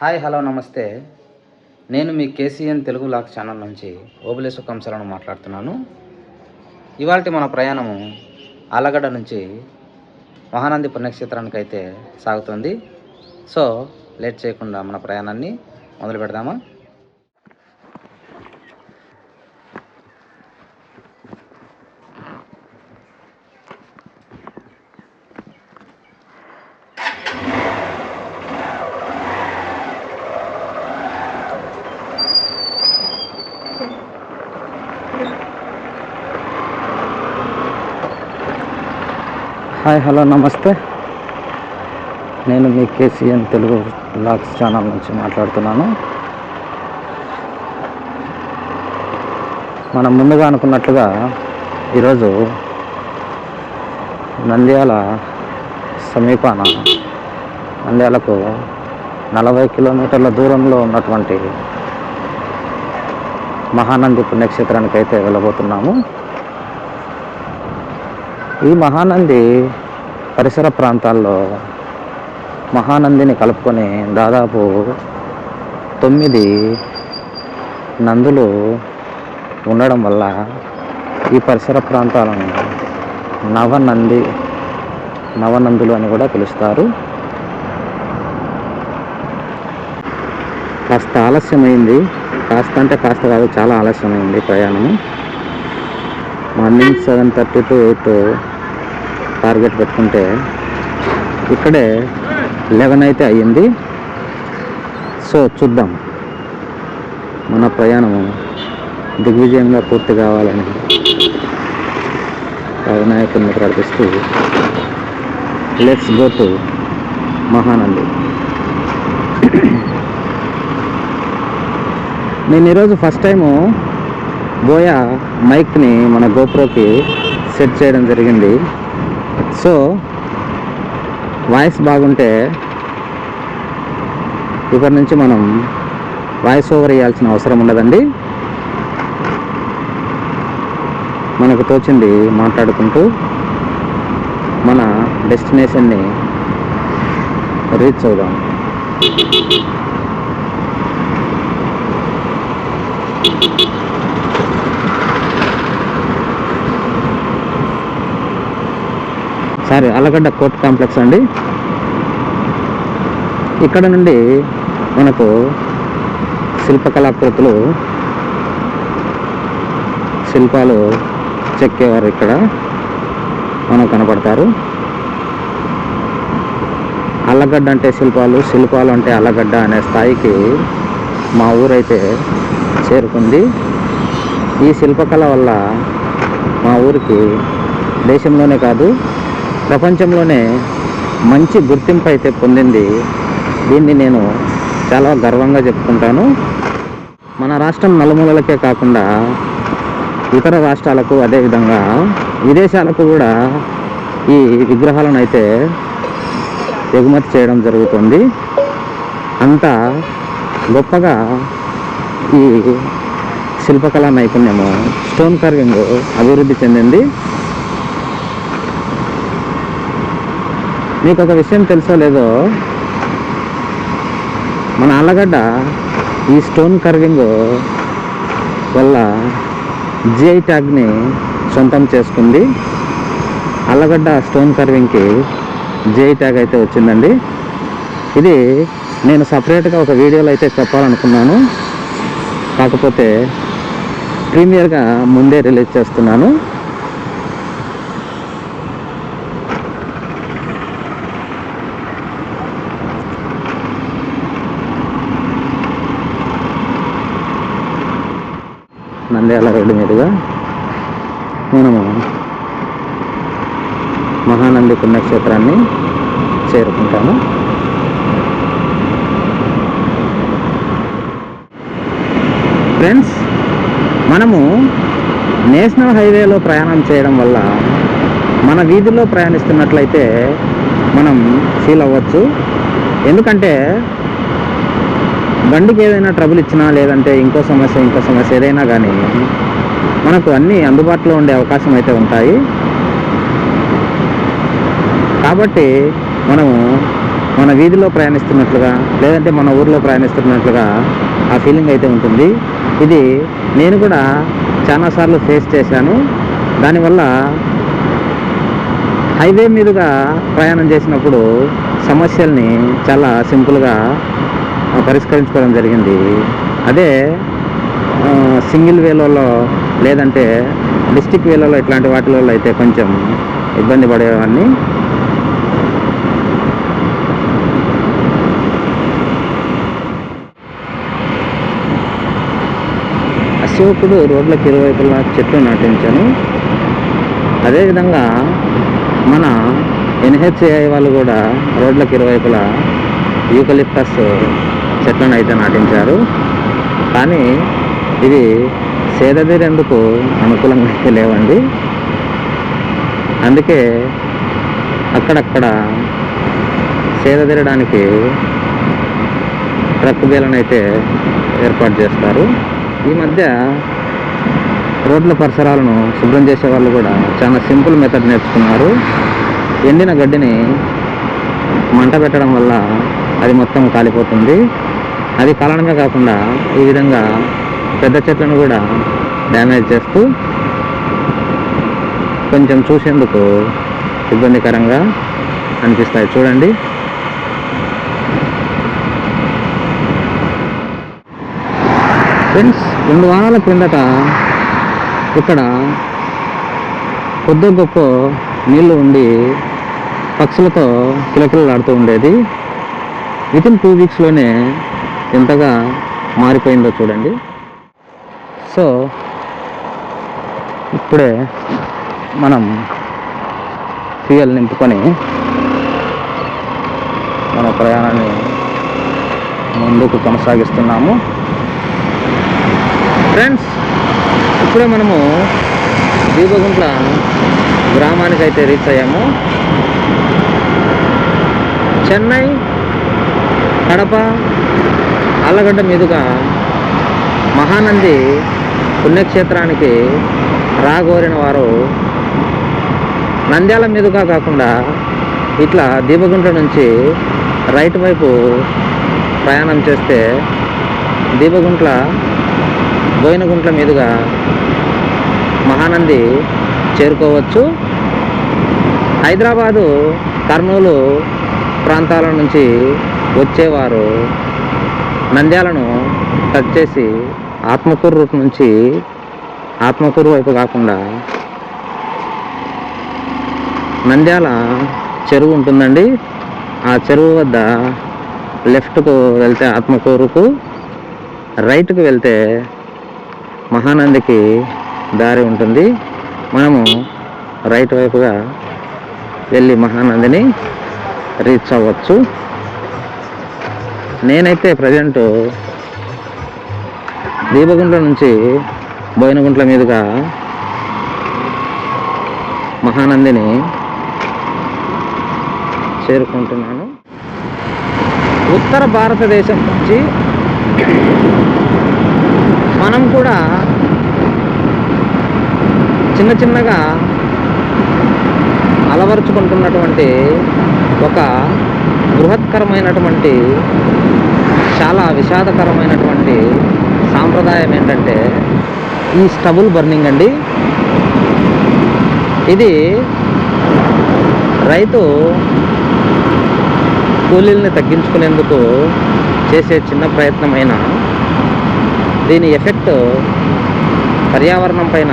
Hi hello నమస్తే. నేను మీ కేసీఎన్ తెలుగు లాక్ ఛానల్ నుంచి ఓబులేసు కంసలను మాట్లాడుతున్నాను. ఇవాళ మన ప్రయాణము ఆలగడ్డ నుంచి మహానంది పుణ్యక్షేత్రానికి అయితే సాగుతుంది. సో లేట్ చేయకుండా మన ప్రయాణాన్ని మొదలు పెడదామా హాయ్ హలో నమస్తే. నేను మీ కేసీఎన్ తెలుగు బ్లాగ్స్ ఛానల్ నుంచి మాట్లాడుతున్నాను. మనం ముందుగా అనుకున్నట్లుగా ఈరోజు నంద్యాల సమీపాన నంద్యాలకు నలభై కిలోమీటర్ల దూరంలో ఉన్నటువంటి మహానంది పుణ్యక్షేత్రానికి అయితే వెళ్ళబోతున్నాము. ఈ మహానంది పరిసర ప్రాంతాల్లో మహానందిని కలుపుకొని దాదాపు తొమ్మిది నందులు ఉండడం వల్ల ఈ పరిసర ప్రాంతాలను నవనంది నవనందులు అని కూడా పిలుస్తారు. కాస్త ఆలస్యమైంది. కాస్త అంటే కాస్త కాదు చాలా ఆలస్యమైంది ప్రయాణము. Morning seven thirty to eight target పెట్టుకుంటే ఇక్కడే లెవెన్ అయితే అయ్యింది. సో చూద్దాం. మన ప్రయాణము దిగ్విజయంగా పూర్తి కావాలని ఆ వినాయకుడిని ప్రార్థిస్తూ లెట్స్ గో టు మహానంది. నేను ఈరోజు ఫస్ట్ టైము బోయా మైక్ని మన గోప్రోకి సెట్ చేయడం జరిగింది. సో వాయిస్ బాగుంటే ఇప్పటి నుంచి మనం వాయిస్ ఓవర్ ఇవ్వాల్సిన అవసరం ఉండదండి. మనకు తోచింది మాట్లాడుకుంటూ మన డెస్టినేషన్ని రీచ్ అవుదాం. సారీ అలగడ్డ కోర్ట్ కాంప్లెక్స్ అండి. ఇక్కడ నుండి మనకు శిల్పకళాకృతులు శిల్పాలు చెక్కేవారు ఇక్కడ మనకు కనపడతారు. అల్లగడ్డ అంటే శిల్పాలు శిల్పాలు అంటే అల్లగడ్డ అనే స్థాయికి మా ఊరైతే చేరుకుంది. ఈ శిల్పకళ వల్ల మా ఊరికి దేశంలోనే కాదు ప్రపంచంలోనే మంచి గుర్తింపు అయితే పొందింది దీన్ని నేను చాలా గర్వంగా చెప్పుకుంటాను. మన రాష్ట్రం నలుమూలలకే కాకుండా ఇతర రాష్ట్రాలకు అదేవిధంగా విదేశాలకు కూడా ఈ విగ్రహాలను అయితే ఎగుమతి చేయడం జరుగుతుంది. అంత గొప్పగా ఈ శిల్పకళా నైపుణ్యము స్టోన్ కర్వింగ్ అభివృద్ధి చెందింది. మీకు ఒక విషయం తెలుసో లేదో? మన ఆళ్ళగడ్డ ఈ స్టోన్ కర్వింగ్ వల్ల జిఐ ట్యాగ్ని సొంతం చేసుకుంది. అల్లగడ్డ స్టోన్ కర్వింగ్కి జిఐ ట్యాగ్ అయితే వచ్చిందండి. ఇది నేను సపరేట్గా ఒక వీడియోలో అయితే చెప్పాలనుకున్నాను. కాకపోతే ప్రీమియర్గా ముందే రిలీజ్ చేస్తున్నాను. నంద్యాల రోడ్డు మీదుగా. మనము మహానంది పుణ్యక్షేత్రాన్ని చేరుకుంటాము ఫ్రెండ్స్ మనము నేషనల్ హైవేలో ప్రయాణం చేయడం వల్ల మన వీధిలో ప్రయాణిస్తున్నట్లయితే మనం ఫీల్ అవ్వచ్చు. ఎందుకంటే బండికి ఏదైనా ట్రబుల్ ఇచ్చినా లేదంటే ఇంకో సమస్య ఇంకో సమస్య ఏదైనా కానీ మనకు అన్నీ అందుబాటులో ఉండే అవకాశం అయితే ఉంటాయి. కాబట్టి మనము మన వీధిలో ప్రయాణిస్తున్నట్లుగా లేదంటే మన ఊర్లో ప్రయాణిస్తున్నట్లుగా ఆ ఫీలింగ్ అయితే ఉంటుంది. ఇది నేను కూడా చాలాసార్లు ఫేస్ చేశాను. దానివల్ల హైవే మీదుగా ప్రయాణం చేసినప్పుడు సమస్యల్ని చాలా సింపుల్గా పరిష్కరించుకోవడం జరిగింది. అదే సింగిల్ వేలలో లేదంటే డిస్టిక్ వేలలో ఇట్లాంటి వాటిలలో అయితే కొంచెం ఇబ్బంది పడేవాడిని. అశోకుడు రోడ్లకు ఇరువైపులా చెట్లు నాటించాను. అదేవిధంగా మన ఎన్హెచ్ఏఐ వాళ్ళు కూడా రోడ్లకు ఇరువైపులా యూకలిప్టస్ చెట్లను అయితే నాటించారు. కానీ ఇవి సేదదీరేందుకు అనుకూలంగా అయితే లేవండి. అందుకే అక్కడక్కడ సేదదీరడానికి ట్రక్ బేలను అయితే ఏర్పాటు చేస్తారు. ఈ మధ్య రోడ్ల పరిసరాలను శుభ్రం చేసే వాళ్ళు కూడా చాలా సింపుల్ మెథడ్ నేర్చుకున్నారు. ఎండిన గడ్డిని మంట పెట్టడం వల్ల అది మొత్తం కాలిపోతుంది. అది కాలడమే కాకుండా ఈ విధంగా పెద్ద చెట్లను కూడా డ్యామేజ్ చేస్తూ కొంచెం చూసేందుకు ఇబ్బందికరంగా అనిపిస్తాయి. చూడండి. ఫ్రెండ్స్ రెండు వారాల క్రిందట ఇక్కడ కొద్ది గొప్ప నీళ్ళు ఉండి పక్షులతో కిలకిలలాడుతూ ఉండేది. వితిన్ టూ వీక్స్లోనే ఎంతగా మారిపోయిందో చూడండి. సో ఇప్పుడే మనం ఫ్యూయల్ నింపుకొని మన ప్రయాణాన్ని ముందుకు కొనసాగిస్తున్నాము. ఫ్రెండ్స్ ఇప్పుడే మనము దీపగుంట్ల గ్రామానికి అయితే రీచ్ అయ్యాము. చెన్నై కడప ఆళ్ళగడ్డ మీదుగా మహానంది పుణ్యక్షేత్రానికి రాగోరిన వారు నంద్యాల మీదుగా కాకుండా ఇట్లా దీపగుంట్ల నుంచి రైట్ వైపు ప్రయాణం చేస్తే దీపగుంట్ల బోయినగుంట్ల మీదుగా మహానంది చేరుకోవచ్చు. హైదరాబాదు కర్నూలు ప్రాంతాల నుంచి వచ్చేవారు నంద్యాలను టచ్ చేసి ఆత్మకూరు రూట్ నుంచి ఆత్మకూరు వైపు కాకుండా నంద్యాల చెరువు ఉంటుందండి. ఆ చెరువు వద్ద లెఫ్ట్కు వెళ్తే ఆత్మకూరుకు రైట్కు వెళ్తే మహానందికి దారి ఉంటుంది. మనము రైట్ వైపుగా వెళ్ళి మహానందిని రీచ్ అవ్వచ్చు. నేనైతే ప్రజెంట్ దీపగుంట్ల నుంచి బోయినగుంట్ల మీదుగా మహానందిని చేరుకుంటున్నాను. ఉత్తర భారతదేశం నుంచి మనం కూడా చిన్న చిన్నగా అలవరుచుకుంటున్నటువంటి ఒక బృహత్కరమైనటువంటి చాలా విషాదకరమైనటువంటి సాంప్రదాయం ఏంటంటే ఈ స్టబుల్ బర్నింగ్ అండి. ఇది రైతు కూలీల్ని తగ్గించుకునేందుకు చేసే చిన్న ప్రయత్నమైన దీని ఎఫెక్ట్ పర్యావరణం పైన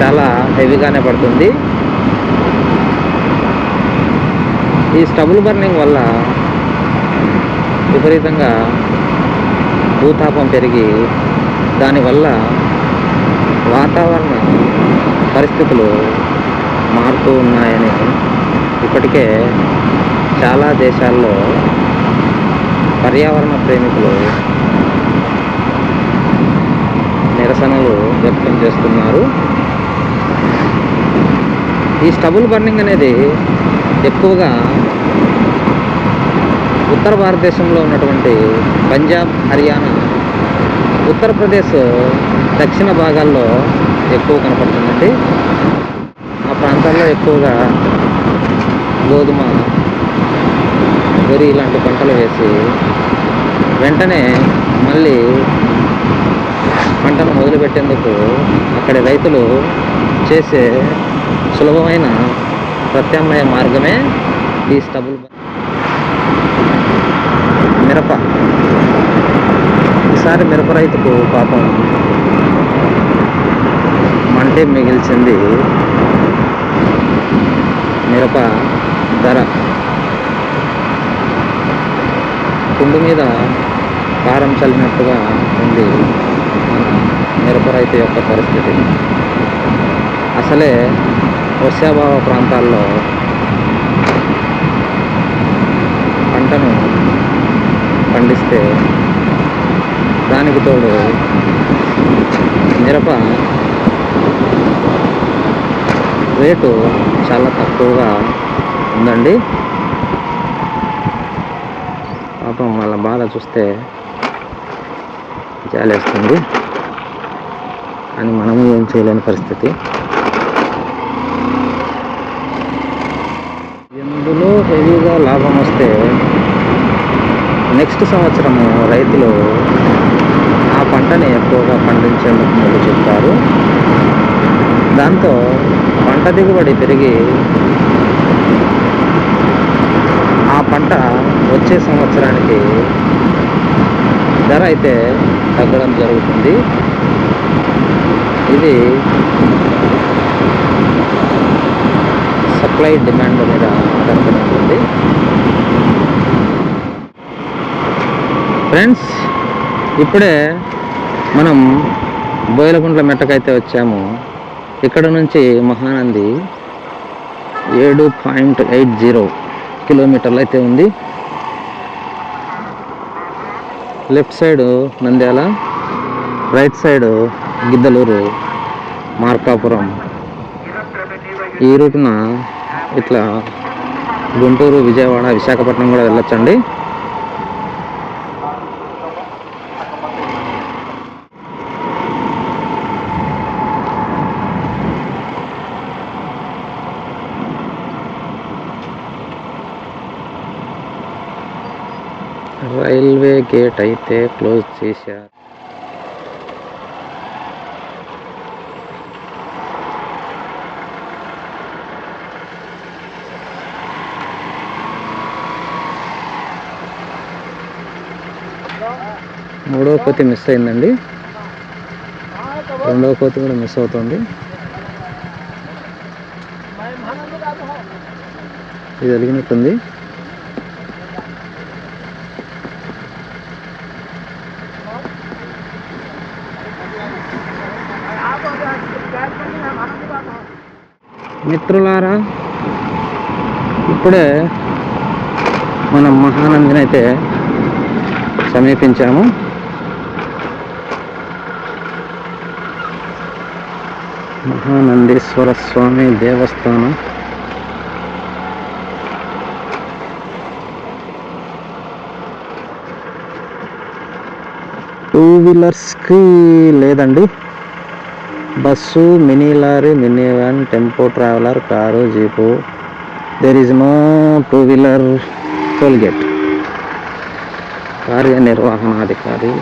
చాలా హెవీగానే పడుతుంది. ఈ స్టబుల్ బర్నింగ్ వల్ల విపరీతంగా భూతాపం పెరిగి దానివల్ల వాతావరణ పరిస్థితులు మారుతూ ఉన్నాయని ఇప్పటికే చాలా దేశాల్లో పర్యావరణ ప్రేమికులు నిరసనలు వ్యక్తం చేస్తున్నారు. ఈ స్టబుల్ బర్నింగ్ అనేది ఎక్కువగా ఉత్తర భారతదేశంలో ఉన్నటువంటి పంజాబ్ హర్యానా ఉత్తరప్రదేశ్ దక్షిణ భాగాల్లో ఎక్కువ కనపడుతుందండి. ఆ ప్రాంతాల్లో ఎక్కువగా గోధుమ వరి ఇలాంటి పంటలు వేసి వెంటనే మళ్ళీ పంటను మొదలుపెట్టేందుకు అక్కడి రైతులు చేసే సులభమైన ప్రత్యామ్నాయ మార్గమే ఈ స్టబుల్ మిరప. ఈసారి మిరప రైతుకు పాపం మంటే మిగిల్చింది మిరప ధర. కుండు మీద కారం చల్లినట్టుగా ఉంది మిరప రైతు యొక్క పరిస్థితి. అసలే వర్షాభావ ప్రాంతాల్లో పంటను పండిస్తే దానికి తోడు మిరప రేటు చాలా తక్కువగా ఉందండి. పాపం వాళ్ళ బాధ చూస్తే జాలేస్తుంది. అని మనము ఏం చేయలేని పరిస్థితి. ఎందులో హెవీగా లాభం వస్తే నెక్స్ట్ సంవత్సరము రైతులు ఆ పంటని ఎక్కువగా పండించేందుకు చెప్తారు. దాంతో పంట దిగుబడి పెరిగి ఆ పంట వచ్చే సంవత్సరానికి ధర అయితే తగ్గడం జరుగుతుంది. ఇది సప్లై డిమాండ్ మీద ఆధారపడి ఉంటుంది. ఫ్రెండ్స్ ఇప్పుడే మనం బోయలగుంట్ల మెట్టకైతే వచ్చాము. ఇక్కడ నుంచి మహానంది ఏడు పాయింట్ ఎయిట్ జీరో కిలోమీటర్లు అయితే ఉంది. Left side Nandyala right side Giddaluru Markapuram. ఈ రూటున ఇట్లా గుంటూరు విజయవాడ విశాఖపట్నం కూడా వెళ్ళొచ్చండి. రైల్వే గేట్ అయితే క్లోజ్ చేశారు. మూడవ కోతి మిస్ అయిందండి. రెండవ కోతి కూడా మిస్ అవుతుంది. ఇది వెలిగినట్టుంది. మిత్రులారా ఇప్పుడే మనం మహానందిని అయితే సమీపించాము. మహానందీశ్వర స్వామి దేవస్థానం. టూ వీలర్స్కి లేదండి. Bus mini lorry mini van tempo traveller car jeep. There is no two wheeler toll gate కార్యనిర్వహణాధికారి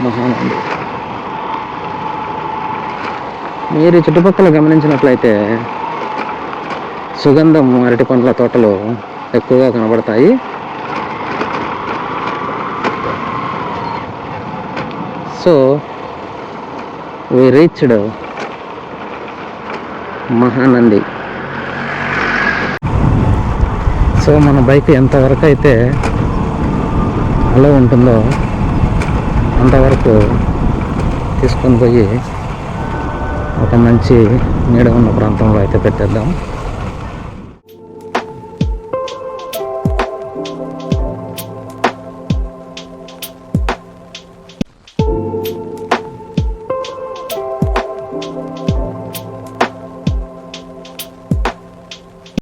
మహానంది. మీరు చుట్టుపక్కల గమనించినట్లయితే సుగంధం అరటి పండ్ల తోటలు ఎక్కువగా కనబడతాయి. So we reached Mahanandi so మన బైక్ ఎంతవరకు అయితే అలా ఉంటుందో అంతవరకు తీసుకొని పోయి ఒక మంచి నీడ ఉన్న ప్రాంతంలో అయితే పెట్టేద్దాం.